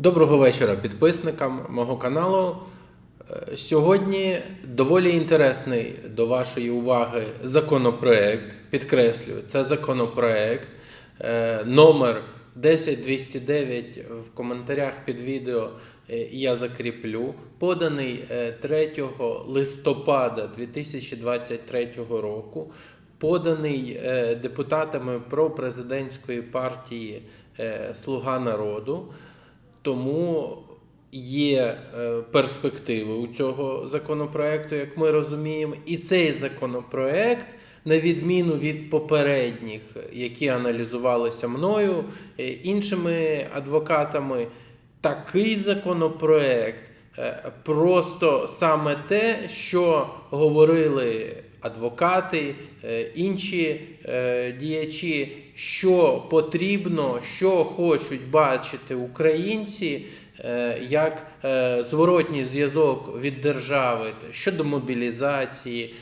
Доброго вечора підписникам мого каналу. Е, Сьогодні доволі інтересний до вашої уваги законопроект. Підкреслюю, це законопроект е, номер 10209 в коментарях під відео е, я закріплю, поданий е, 3 листопада 2023 року, поданий депутатами пропрезидентської партії Слуга народу. Тому є е, перспективи у цього законопроекту, як ми розуміємо, і цей законопроект, на відміну від попередніх, які аналізувалися мною, е, іншими адвокатами, такий законопроект е, просто саме те, що говорили адвокати, е, інші е, діячі, що потрібно, що хочуть бачити українці, е, як зворотній зв'язок від держави щодо мобілізації,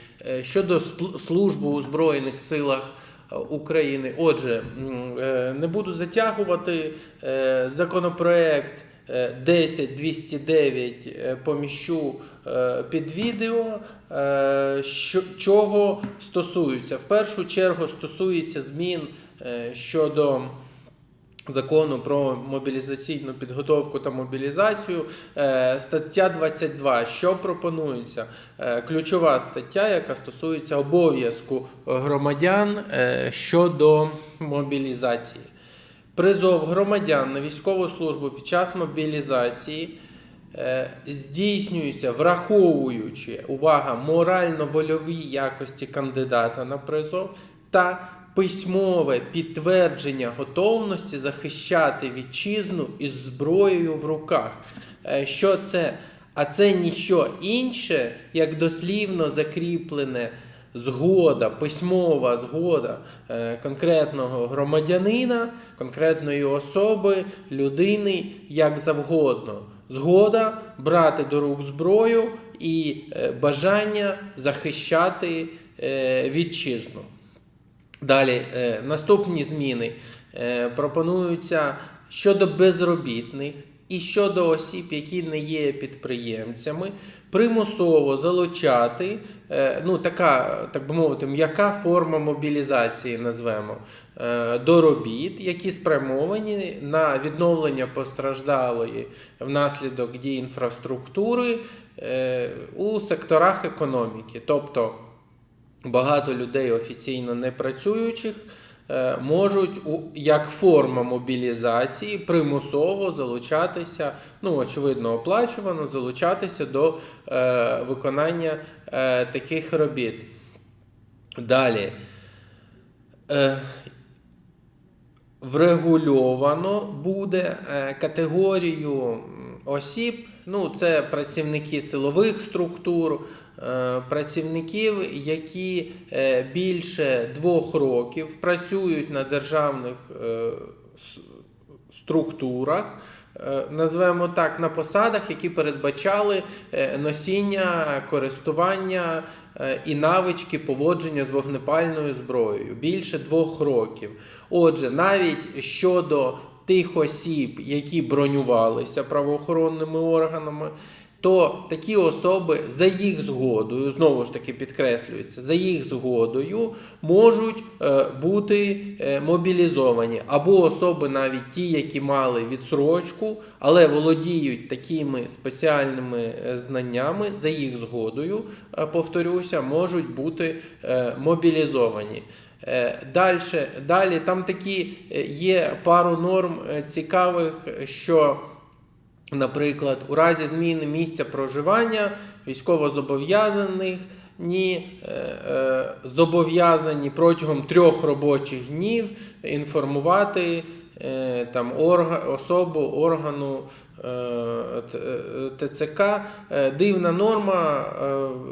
щодо служби у Збройних силах. України. Отже, не буду затягувати законопроект е, 10209 е, поміщу е, під відео, що, чого стосується. В першу чергу стосується змін щодо закону про мобілізаційну підготовку та мобілізацію. Стаття 22. Що пропонується? Ключова стаття, яка стосується обов'язку громадян щодо мобілізації. Призов громадян на військову службу під час мобілізації е, здійснюється, враховуючи увага, морально-вольові якості кандидата на призов та письмове підтвердження готовності захищати вітчизну із зброєю в руках. Е, Що це? А це ніщо інше, як дослівно закріплене згода, письмова згода е, конкретного громадянина, конкретної особи, людини, як завгодно. Згода брати до рук зброю і е, бажання захищати е, вітчизну. Далі наступні зміни пропонуються щодо безробітних і щодо осіб, які не є підприємцями, примусово залучати, е, ну така, так би мовити, м'яка форма мобілізації назвемо, е, до робіт, які спрямовані на відновлення постраждалої внаслідок дій інфраструктури е, у секторах економіки. Тобто багато людей офіційно не працюючих можуть як форма мобілізації примусово залучатися, ну очевидно, оплачувано, залучатися до е, виконання е, таких робіт. Далі. Е, врегульовано буде е, категорію осіб, ну, це працівники силових структур, е, працівників, які е, більше двох років працюють на державних е, структурах. Назвемо так на посадах, які передбачали носіння, користування і навички поводження з вогнепальною зброєю більше двох років. Отже, навіть щодо тих осіб, які бронювалися правоохоронними органами, то такі особи за їх згодою, знову ж таки підкреслюється, за їх згодою можуть е, бути е, мобілізовані, або особи навіть ті, які мали відсрочку, але володіють такими спеціальними е, знаннями, за їх згодою, повторюся, можуть бути мобілізовані. Далі, далі там такі е, є пару норм е, цікавих, що Наприклад, у разі зміни місця проживання військовозобов'язаних ні е, е, зобов'язані протягом трьох робочих днів інформувати е, там, орга, особу органу е, е, ТЦК. Е, Дивна норма, е,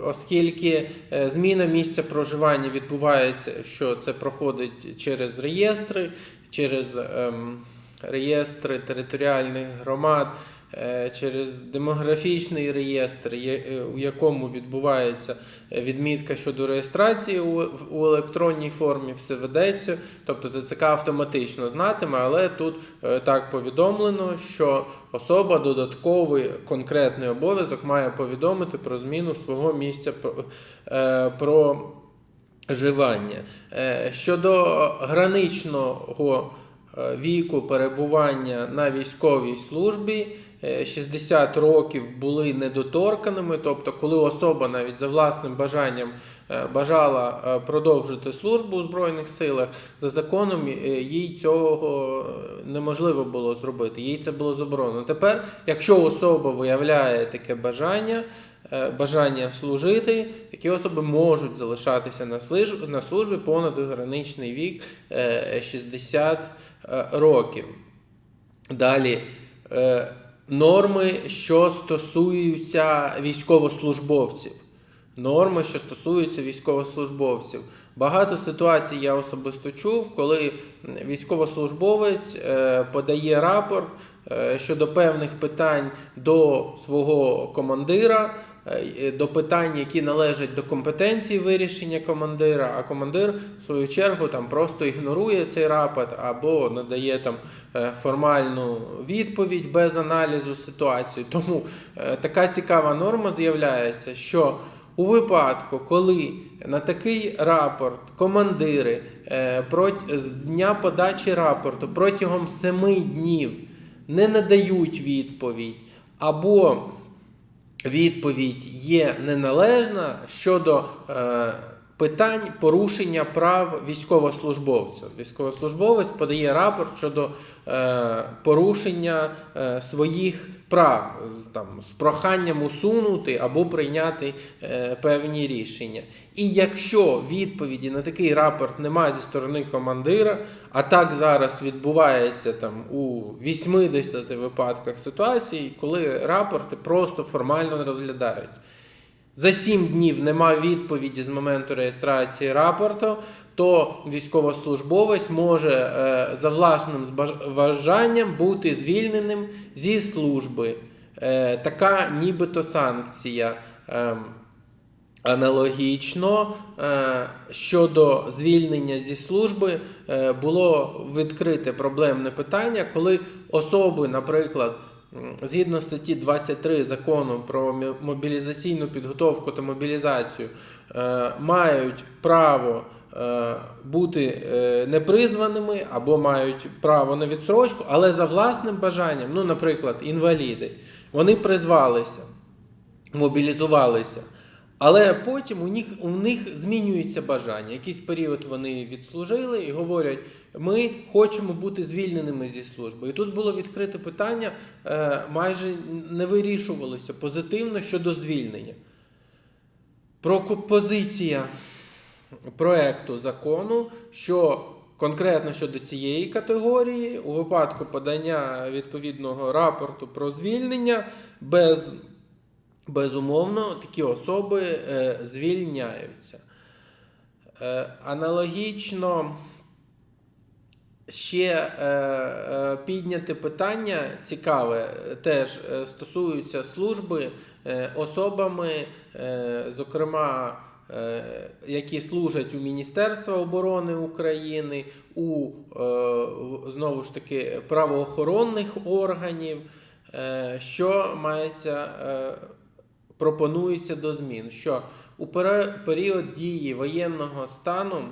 оскільки е, зміна місця проживання відбувається, що це проходить через реєстри, через. ем, реєстри територіальних громад, е, через демографічний реєстр, е, у якому відбувається е, відмітка щодо реєстрації у, електронній формі, все ведеться. Тобто ТЦК автоматично знатиме, але тут е, так повідомлено, що особа додатковий конкретний обов'язок має повідомити про зміну свого місця про, е, про вживання. Е, Щодо граничного е, віку перебування на військовій службі, е, 60 років були недоторканими, тобто, коли особа навіть за власним бажанням е, бажала е, продовжити службу у Збройних силах, за законом е, їй цього е, неможливо було зробити, їй це було заборонено. Тепер, якщо особа виявляє таке бажання, е, бажання служити, такі особи можуть залишатися на службі понад граничний вік е, 60 е, років. Далі е, норми, що стосуються військовослужбовців. Норми, що стосуються військовослужбовців. Багато ситуацій я особисто чув, коли військовослужбовець е, подає рапорт е, щодо певних питань до свого командира, до питань, які належать до компетенції вирішення командира, а командир, в свою чергу, там просто ігнорує цей рапорт або надає там е, формальну відповідь без аналізу ситуації. Тому е, така цікава норма з'являється, що у випадку, коли на такий рапорт командири е, з дня подачі рапорту протягом 7 днів не надають відповідь, або відповідь є неналежна щодо е, питань порушення прав військовослужбовців. Військовослужбовець подає рапорт щодо е, порушення е, своїх прав там, з проханням усунути або прийняти е, певні рішення. І якщо відповіді на такий рапорт немає зі сторони командира, а так зараз відбувається там у 80 випадках ситуації, коли рапорти просто формально не розглядають. За 7 днів нема відповіді з моменту реєстрації рапорту, то військовослужбовець може е, за власним бажанням бути звільненим зі служби. Е, така нібито санкція. Ем, Аналогічно е, щодо звільнення зі служби було відкрите проблемне питання, коли особи, наприклад, згідно статті 23 закону про мобілізаційну підготовку та мобілізацію, е, мають право е, бути е, непризваними або мають право на відсрочку, але за власним бажанням, ну, наприклад, інваліди, вони призвалися, мобілізувалися. Але потім у них, у них змінюється бажання. Якийсь період вони відслужили і говорять, ми хочемо бути звільненими зі служби. І тут було відкрите питання, е, майже не вирішувалося позитивно щодо звільнення. Пропозиція проекту закону, що конкретно щодо цієї категорії, у випадку подання відповідного рапорту про звільнення без Безумовно, такі особи е, звільняються. Е, аналогічно ще е, е, підняте питання цікаве, теж стосується служби особами, зокрема, які служать у Міністерства оборони України, у знову ж таки правоохоронних органів, що мається. Пропонується до змін, що у період дії воєнного стану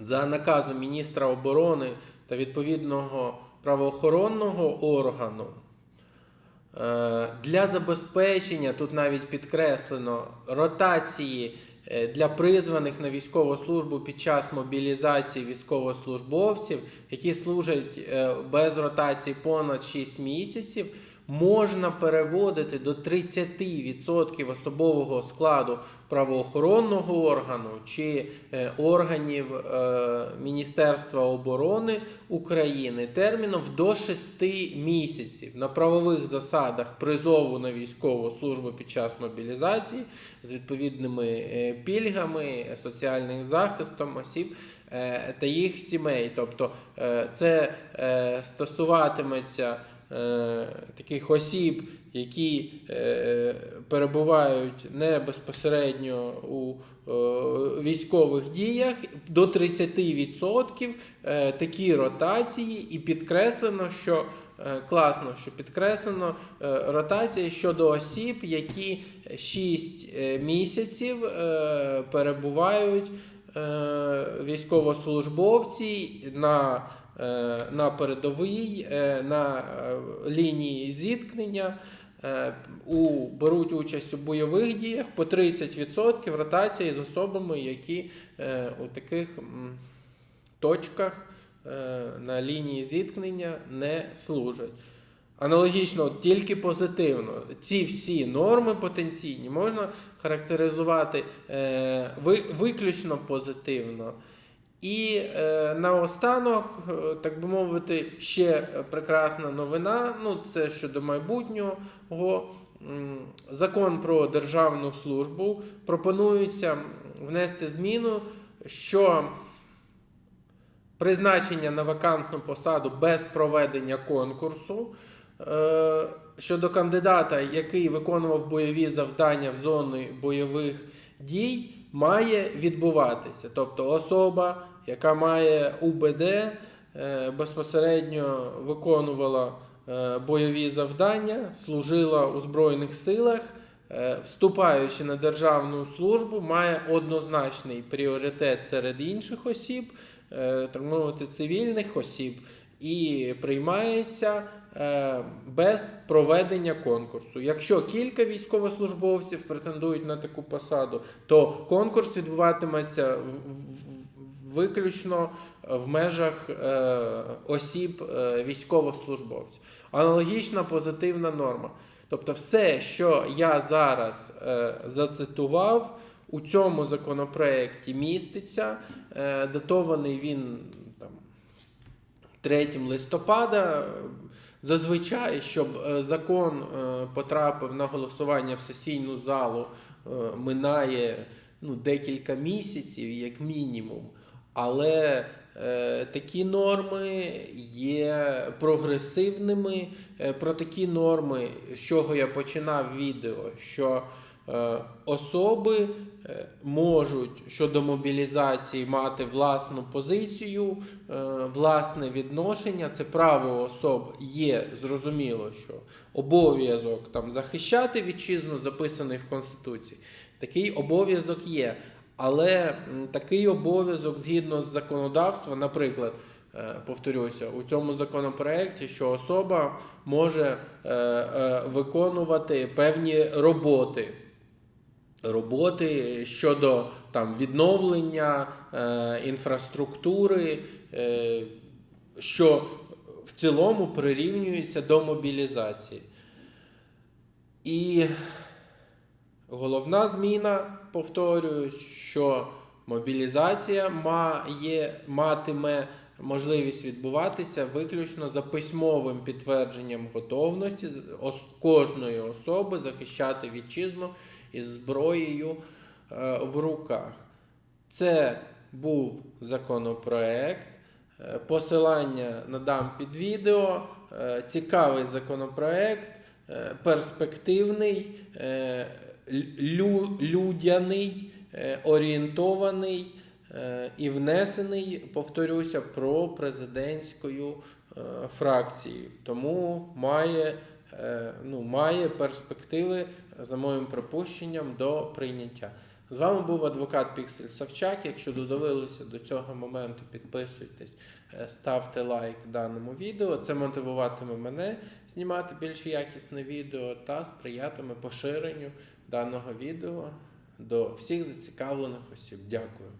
за наказом міністра оборони та відповідного правоохоронного органу е, для забезпечення, тут навіть підкреслено, ротації е, для призваних на військову службу під час мобілізації військовослужбовців, які служать е, без ротації понад 6 місяців, можна переводити до 30% особового складу правоохоронного органу чи е, органів е, Міністерства оборони України терміном до 6 місяців на правових засадах призову на військову службу під час мобілізації з відповідними е, пільгами, соціальним захистом осіб та їх сімей. Тобто це стосуватиметься таких осіб, які е, перебувають не безпосередньо у е, військових діях, до 30% е, такі ротації, і підкреслено, що е, класно, що підкреслено е, ротація щодо осіб, які 6 місяців е, перебувають е, військовослужбовці на, е, на передовій, е, на е, лінії зіткнення. е, У, беруть участь у бойових діях по 30% ротації з особами, які е, у таких точках е, на лінії зіткнення не служать. Аналогічно, тільки позитивно. Ці всі норми потенційні можна характеризувати е, ви, виключно позитивно. І е, наостанок, е, так би мовити, ще прекрасна новина. Ну, це щодо майбутнього. Закон про державну службу пропонується внести зміну, що призначення на вакантну посаду без проведення конкурсу е, щодо кандидата, який виконував бойові завдання в зоні бойових дій, має відбуватися. Тобто особа, яка має УБД, е, безпосередньо виконувала е, бойові завдання, служила у Збройних силах. е, Вступаючи на державну службу, має однозначний пріоритет серед інших осіб, так мовити, цивільних осіб, і приймається без проведення конкурсу. Якщо кілька військовослужбовців претендують на таку посаду, то конкурс відбуватиметься виключно в межах е, осіб е, військовослужбовців. Аналогічна позитивна норма. Тобто, все, що я зараз е, зацитував, у цьому законопроекті міститься. Е, датований він там 3 листопада. Зазвичай, щоб е, закон е, потрапив на голосування в сесійну залу, е, минає ну, декілька місяців, як мінімум. Але е, такі норми є прогресивними. Е, про такі норми, з чого я починав відео, що е, особи е, можуть щодо мобілізації мати власну позицію, е, власне відношення. Це право особ є зрозуміло, що обов'язок там захищати вітчизну записаний в Конституції. Такий обов'язок є. Але такий обов'язок згідно з законодавства, наприклад, е, повторюся, у цьому законопроекті, що особа може е, е, виконувати певні роботи. Роботи щодо там, відновлення е, інфраструктури, е, що в цілому прирівнюється до мобілізації. І головна зміна, повторююсь, що мобілізація має, матиме можливість відбуватися виключно за письмовим підтвердженням готовності кожної особи захищати вітчизну із зброєю е, в руках. Це був законопроект. Е, Посилання надам під відео. Е, Цікавий законопроект, перспективний, лю- людяний, е, орієнтований е, і внесений, повторюся, про президентською е, фракцією. Тому має, ну, має перспективи, за моїм припущенням, до прийняття. З вами був адвокат Піксель Савчак. Якщо додивилися до цього моменту, підписуйтесь, е, ставте лайк даному відео. Це мотивуватиме мене знімати більш якісне відео та сприятиме поширенню даного відео до всіх зацікавлених осіб. Дякую.